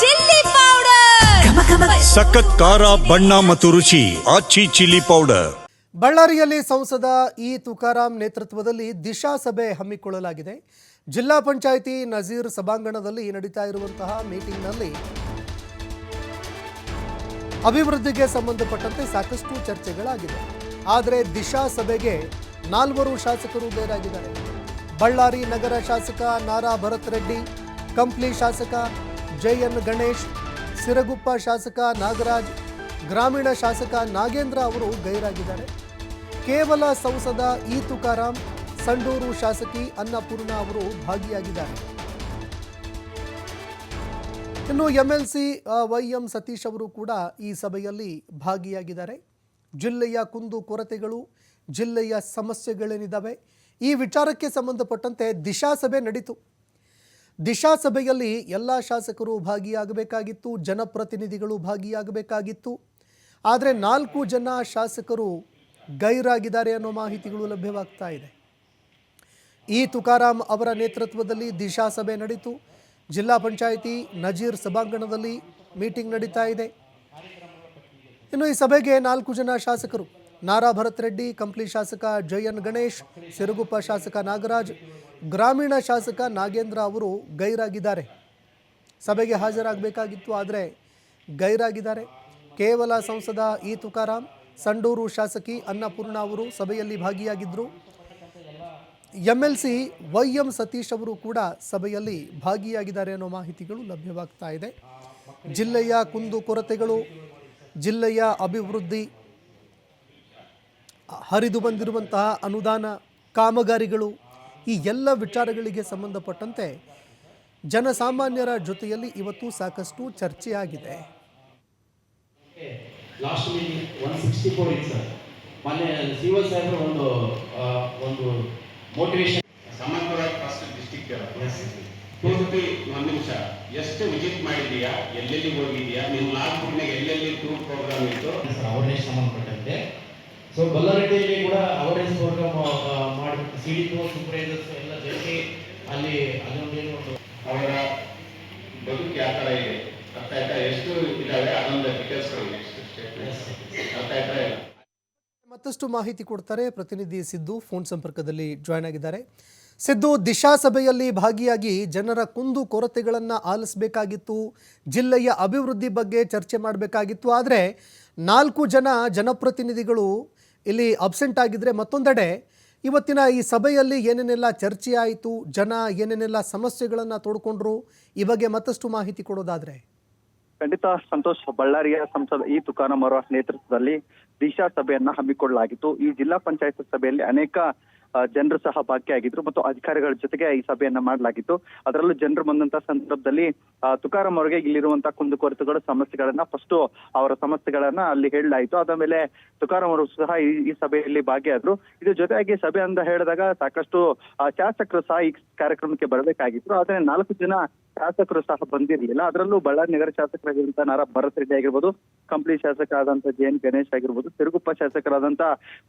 Chilli powder. ಸಖತ್ ಖಾರ ಬಣ್ಣ ಮತ್ತು ರುಚಿ ಆಚಿ ಚಿಲ್ಲಿ ಪೌಡರ್. ಬಳ್ಳಾರಿಯಲ್ಲಿ ಸಂಸದ ಇ ತುಕಾರಾಂ ನೇತೃತ್ವದಲ್ಲಿ ದಿಶಾ ಸಭೆ ಹಮ್ಮಿಕೊಳ್ಳಲಾಗಿದೆ. ಜಿಲ್ಲಾ ಪಂಚಾಯಿತಿ ನಜೀರ್ ಸಭಾಂಗಣದಲ್ಲಿ ನಡೀತಾ ಇರುವಂತಹ ಮೀಟಿಂಗ್ನಲ್ಲಿ ಅಭಿವೃದ್ಧಿಗೆ ಸಂಬಂಧಪಟ್ಟಂತೆ ಸಾಕಷ್ಟು ಚರ್ಚೆಗಳಾಗಿದೆ ಆದರೆ ದಿಶಾ ಸಭೆಗೆ ನಾಲ್ವರು ಶಾಸಕರು ಬೇರಾಗಿದ್ದಾರೆ. ಬಳ್ಳಾರಿ ನಗರ ಶಾಸಕ ನಾರಾ ಭರತ್ ರೆಡ್ಡಿ ಕಂಪ್ಲಿ ಶಾಸಕ ಜೆಎನ್ ಗಣೇಶ್, ಸಿರಗುಪ್ಪ ಶಾಸಕ ನಾಗರಾಜ್, ಗ್ರಾಮೀಣ ಶಾಸಕ ನಾಗೇಂದ್ರ ಅವರು ಗೈರಾಗಿದ್ದಾರೆ. ಕೇವಲ ಸಂಸದ ಇ ತುಕಾರಾಂ, ಸಂಡೂರು ಶಾಸಕಿ ಅನ್ನಪೂರ್ಣ ಅವರು ಭಾಗಿಯಾಗಿದ್ದಾರೆ. ಇನ್ನು ಎಂಎಲ್ಸಿ ವೈ ಎಂ ಸತೀಶ್ ಅವರು ಕೂಡ ಈ ಸಭೆಯಲ್ಲಿ ಭಾಗಿಯಾಗಿದ್ದಾರೆ. ಜಿಲ್ಲೆಯ ಕುಂದು ಕೊರತೆಗಳು, ಜಿಲ್ಲೆಯ ಸಮಸ್ಯೆಗಳೇನಿದ್ದಾವೆ, ಈ ವಿಚಾರಕ್ಕೆ ಸಂಬಂಧಪಟ್ಟಂತೆ ದಿಶಾ ಸಭೆ ನಡೀತು. ದಿಶಾ ಸಭೆಯಲ್ಲಿ ಎಲ್ಲ ಶಾಸಕರು ಭಾಗಿಯಾಗಬೇಕಾಗಿತ್ತು, ಜನಪ್ರತಿನಿಧಿಗಳು ಭಾಗಿಯಾಗಬೇಕಾಗಿತ್ತು. ಆದರೆ ನಾಲ್ಕು ಜನ ಶಾಸಕರು ಗೈರಾಗಿದ್ದಾರೆ ಅನ್ನೋ ಮಾಹಿತಿಗಳು ಲಭ್ಯವಾಗ್ತಾ ಇದೆ. ಈ ತುಕಾರಾಮ್ ಅವರ ನೇತೃತ್ವದಲ್ಲಿ ದಿಶಾ ಸಭೆ ನಡೀತು. ಜಿಲ್ಲಾ ಪಂಚಾಯಿತಿ ನಜೀರ್ ಸಭಾಂಗಣದಲ್ಲಿ ಮೀಟಿಂಗ್ ನಡೀತಾ ಇದೆ. ಇನ್ನು ಈ ಸಭೆಗೆ ನಾಲ್ಕು ಜನ ಶಾಸಕರು ನಾರಾ ಭರತ್ ರೆಡ್ಡಿ, ಕಂಪ್ಲಿ ಶಾಸಕ ಜಯನ್ ಗಣೇಶ್, ಸಿರುಗುಪ್ಪ ಶಾಸಕ ನಾಗರಾಜ್, ಗ್ರಾಮೀಣ ಶಾಸಕ ನಾಗೇಂದ್ರ ಅವರು ಗೈರಾಗಿದ್ದಾರೆ. ಸಭೆಗೆ ಹಾಜರಾಗಬೇಕಾಗಿತ್ತು, ಆದರೆ ಗೈರಾಗಿದ್ದಾರೆ. ಕೇವಲ ಸಂಸದ ಇ ತುಕಾರಾಮ್ ಸಂಡೂರು ಶಾಸಕಿ ಅನ್ನಪೂರ್ಣ ಅವರು ಸಭೆಯಲ್ಲಿ ಭಾಗಿಯಾಗಿದ್ದರು M L C Y M Satish ಅವರು ಕೂಡ ಸಭೆಯಲ್ಲಿ ಭಾಗಿಯಾಗಿದ್ದಾರೆ ಅನ್ನೋ ಮಾಹಿತಿಗಳು ಲಭ್ಯವಾಗ್ತಾ ಇದೆ. ಜಿಲ್ಲೆಯ ಕುಂದು ಕೊರತೆಗಳು, ಜಿಲ್ಲೆಯ ಅಭಿವೃದ್ಧಿ ಹರಿದು ಬಂದಿರುವಂತಹ ಅನುದಾನ ಕಾಮಗಾರಿಗಳು ಈ ಎಲ್ಲ ವಿಚಾರಗಳಿಗೆ ಸಂಬಂಧಪಟ್ಟಂತೆ ಜನಸಾಮಾನ್ಯರ ಜೊತೆಯಲ್ಲಿ ಇವತ್ತು ಸಾಕಷ್ಟು ಚರ್ಚೆಯಾಗಿದೆ. Last meeting one sixty four ಇತ್ತು ಸರ್. ಮೊನ್ನೆ ಸಿ ಒ ಸಾಹೇಬ್ರ ಒಂದು ಆ, ಒಂದು ಮೋಟಿವೇಶನ್ ಸಮಗ್ರ ಫಸ್ಟ್ ಡಿಸ್ಟಿಕ್ ಪೂರ್ತಿ ಒಂದು ನಿಮಿಷ. ಎಷ್ಟು ವಿಸಿಟ್ ಮಾಡಿದೀಯಾ ಎಲ್ಲೆಲ್ಲಿ ಹೋಗಿದೀಯಾ ನಿಮ್ಮ ನಾಲ್ಕು ಎಲ್ಲೆಲ್ಲಿ ಟೂರ್ ಪ್ರೋಗ್ರಾಮ್ ಇತ್ತು? ಸರ್ ಸಂಬಂಧಪಟ್ಟಂತೆ. ಸೊ ಬಲ್ಲಾರೆಡ್ಡಿಯಲ್ಲಿ ಕೂಡ ಅವೇರ್ನೆಸ್ ಪ್ರೋಗ್ರಾಮ್ ಮಾಡಿ ಸಿ ಡಿ ಟು ಸೂಪರ್ವೈಸರ್ಸ್ ಎಲ್ಲ ಜೊತೆ ಅಲ್ಲಿ ಅದೊಂದೇನು ಒಂದು ಅವರ ಬದುಕು ಯಾವ ಥರ ಇದೆ. ಅರ್ಥ ಆಯ್ತಾ ಎಷ್ಟು ಇದಾವೆ ಅದೊಂದು ಡೀಟೇಲ್ಸ್ ಕೊಡಿ ನೆಕ್ಸ್ಟ್ ಅರ್ಥ ಆಯ್ತಾ ಇಲ್ಲ. ಮತ್ತಷ್ಟು ಮಾಹಿತಿ ಕೊಡ್ತಾರೆ ಪ್ರತಿನಿಧಿ ಸಿದ್ದು ಫೋನ್ ಸಂಪರ್ಕದಲ್ಲಿ ಜಾಯ್ನ್ ಆಗಿದ್ದಾರೆ. ಸಿದ್ದು ದಿಶಾ ಸಭೆಯಲ್ಲಿ ಭಾಗಿಯಾಗಿ ಜನರ ಕುಂದು ಕೊರತೆಗಳನ್ನು ಆಲಿಸಬೇಕಾಗಿತ್ತು ಜಿಲ್ಲೆಯ ಅಭಿವೃದ್ಧಿ ಬಗ್ಗೆ ಚರ್ಚೆ ಮಾಡಬೇಕಾಗಿತ್ತು. ಆದರೆ ನಾಲ್ಕು ಜನ ಜನಪ್ರತಿನಿಧಿಗಳು ಇಲ್ಲಿ ಅಬ್ಸೆಂಟ್ ಆಗಿದ್ರೆ ಮತ್ತೊಂದೆಡೆ, ಇವತ್ತಿನ ಈ ಸಭೆಯಲ್ಲಿ ಏನೇನೆಲ್ಲ ಚರ್ಚೆ ಆಯಿತು, ಜನ ಏನೇನೆಲ್ಲ ಸಮಸ್ಯೆಗಳನ್ನು ತೋಡ್ಕೊಂಡ್ರು, ಈ ಬಗ್ಗೆ ಮತ್ತಷ್ಟು ಮಾಹಿತಿ ಕೊಡೋದಾದ್ರೆ. ಖಂಡಿತ ಸಂತೋಷ್ ಬಳ್ಳಾರಿಯ ಸಂಸದ ಈ ತುಕಾರಾಂ ಅವರ ನೇತೃತ್ವದಲ್ಲಿ ದಿಶಾ ಸಭೆಯನ್ನ ಹಮ್ಮಿಕೊಳ್ಳಲಾಗಿತ್ತು. ಈ ಜಿಲ್ಲಾ ಪಂಚಾಯತ್ ಸಭೆಯಲ್ಲಿ ಅನೇಕ ಜನರು ಸಹ ಭಾಗಿಯಾಗಿದ್ರು ಮತ್ತು ಅಧಿಕಾರಿಗಳ ಜೊತೆಗೆ ಈ ಸಭೆಯನ್ನ ಮಾಡಲಾಗಿತ್ತು. ಅದರಲ್ಲೂ ಜನರು ಬಂದಂತ ಸಂದರ್ಭದಲ್ಲಿ ತುಕಾರಾಂ ಅವರಿಗೆ ಇಲ್ಲಿರುವಂತಹ ಕುಂದುಕೊರತೆಗಳು, ಸಮಸ್ಯೆಗಳನ್ನ ಫಸ್ಟ್ ಅವರ ಸಮಸ್ಯೆಗಳನ್ನ ಅಲ್ಲಿ ಹೇಳಲಾಯಿತು. ಅದ ಮೇಲೆ ತುಕಾರಾಂ ಅವರು ಸಹ ಈ ಸಭೆಯಲ್ಲಿ ಭಾಗಿಯಾದ್ರು. ಇದ್ರ ಜೊತೆಯಾಗಿ ಸಭೆ ಅಂತ ಹೇಳಿದಾಗ ಸಾಕಷ್ಟು ಶಾಸಕರು ಸಹ ಈ ಕಾರ್ಯಕ್ರಮಕ್ಕೆ ಬರಬೇಕಾಗಿತ್ತು. ಆದ್ರೆ ನಾಲ್ಕು ಜನ ಶಾಸಕರು ಸಹ ಬಂದಿರಲಿಲ್ಲ. ಅದರಲ್ಲೂ ಬಳ್ಳಾರಿ ನಗರ ಶಾಸಕರಾಗಿರುವಂತಹ ನಾರಾ ಭರತ್ ರೆಡ್ಡಿ ಆಗಿರ್ಬೋದು, ಕಂಪ್ಲಿ ಶಾಸಕರಾದಂತ ಜೆ ಎನ್ ಗಣೇಶ್ ಆಗಿರ್ಬೋದು, ತಿರುಗುಪ್ಪ ಶಾಸಕರಾದಂತ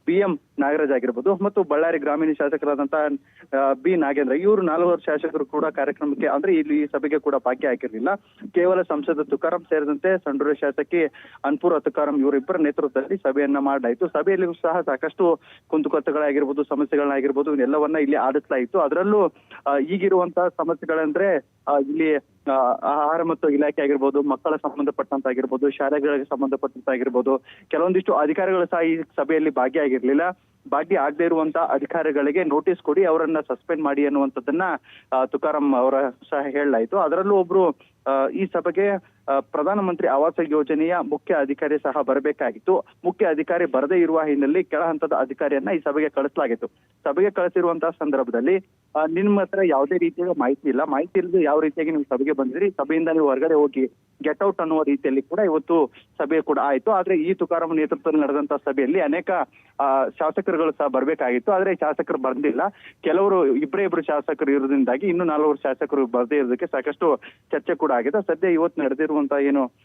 ಬಿ ಎಂ ನಾಗರಾಜ್ ಆಗಿರ್ಬೋದು ಮತ್ತು ಬಳ್ಳಾರಿ ಗ್ರಾಮೀಣ ಶಾಸಕರಾದಂತ ಬಿ ನಾಗೇಂದ್ರ. ಇವರು ನಾಲ್ವರು ಶಾಸಕರು ಕೂಡ ಕಾರ್ಯಕ್ರಮಕ್ಕೆ ಅಂದ್ರೆ ಇಲ್ಲಿ ಈ ಸಭೆಗೆ ಕೂಡ ಭಾಗಿಯಾಗಿರ್ಲಿಲ್ಲ ಕೇವಲ ಸಂಸದ ತುಕಾರಾಂ ಸೇರಿದಂತೆ ಸಂಡೂರು ಶಾಸಕಿ ಅನ್ಪುರ ತುಕಾರಾಂ ಇವರಿಬ್ಬರ ನೇತೃತ್ವದಲ್ಲಿ ಸಭೆಯನ್ನ ಮಾಡಲಾಯಿತು. ಸಭೆಯಲ್ಲಿ ಸಹ ಸಾಕಷ್ಟು ಕುಂದುಕೊತ್ತಗಳಾಗಿರ್ಬೋದು ಸಮಸ್ಯೆಗಳಾಗಿರ್ಬೋದು ಇವನ್ನೆಲ್ಲವನ್ನ ಇಲ್ಲಿ ಆಡಿಸಲಾಯಿತು ಅದರಲ್ಲೂ ಈಗಿರುವಂತಹ ಸಮಸ್ಯೆಗಳಂದ್ರೆ ಇಲ್ಲಿ ಆಹಾರ ಮತ್ತು ಇಲಾಖೆ ಆಗಿರ್ಬೋದು, ಮಕ್ಕಳ ಸಂಬಂಧಪಟ್ಟಂತ ಆಗಿರ್ಬೋದು ಶಾಲೆಗಳಿಗೆ ಸಂಬಂಧಪಟ್ಟಂತ ಆಗಿರ್ಬೋದು ಕೆಲವೊಂದಿಷ್ಟು ಅಧಿಕಾರಿಗಳು ಸಹ ಈ ಸಭೆಯಲ್ಲಿ ಭಾಗಿಯಾಗಿರ್ಲಿಲ್ಲ. ಭಾಗಿ ಆಗದೆ ಇರುವಂತ ಅಧಿಕಾರಿಗಳಿಗೆ ನೋಟಿಸ್ ಕೊಡಿ, ಅವರನ್ನ ಸಸ್ಪೆಂಡ್ ಮಾಡಿ ಅನ್ನುವಂಥದ್ದನ್ನ ತುಕಾರಾಂ ಅವರ ಸಹ ಹೇಳಲಾಯಿತು. ಅದರಲ್ಲೂ ಒಬ್ರು ಈ ಸಭೆಗೆ ಪ್ರಧಾನಮಂತ್ರಿ ಆವಾಸ ಯೋಜನೆಯ ಮುಖ್ಯ ಅಧಿಕಾರಿ ಸಹ ಬರಬೇಕಾಗಿತ್ತು. ಮುಖ್ಯ ಅಧಿಕಾರಿ ಬರದೇ ಇರುವ ಹಿನ್ನೆಲೆಯಲ್ಲಿ ಕೆಳ ಹಂತದ ಅಧಿಕಾರಿಯನ್ನ ಈ ಸಭೆಗೆ ಕಳಿಸಲಾಗಿತ್ತು. ಸಭೆಗೆ ಕಳಿಸಿರುವಂತಹ ಸಂದರ್ಭದಲ್ಲಿ ನಿಮ್ಮ ಹತ್ರ ಯಾವುದೇ ರೀತಿಯ ಮಾಹಿತಿ ಇಲ್ಲ. ಮಾಹಿತಿ ಇಲ್ಲದೆ ಯಾವ ರೀತಿಯಾಗಿ ನೀವು ಸಭೆಗೆ ಬಂದಿರಿ ಸಭೆಯಿಂದ ನೀವು ಹೊರಗಡೆ ಹೋಗಿ ಗೆಟ್ ಔಟ್ ಅನ್ನುವ ರೀತಿಯಲ್ಲಿ ಕೂಡ ಇವತ್ತು ಸಭೆ ಕೂಡ ಆಯಿತು. ಆದ್ರೆ ಈ ತುಕಾರಾಮ್ ನೇತೃತ್ವದಲ್ಲಿ ನಡೆದಂತಹ ಸಭೆಯಲ್ಲಿ ಅನೇಕ ಶಾಸಕರುಗಳು ಸಹ ಬರಬೇಕಾಗಿತ್ತು. ಆದ್ರೆ ಶಾಸಕರು ಬಂದಿಲ್ಲ. ಕೆಲವರು ಇಬ್ಬರೇ ಇಬ್ಬರು ಶಾಸಕರು ಇರೋದ್ರಿಂದಾಗಿ ಇನ್ನು ನಾಲ್ವರು ಶಾಸಕರು ಬರದೇ ಇರೋದಕ್ಕೆ ಸಾಕಷ್ಟು ಚರ್ಚೆ ಕೂಡ ಆಗಿದೆ. ಸದ್ಯ ಇವತ್ತು ನಡೆದಿರುವಂತಹ ಏನು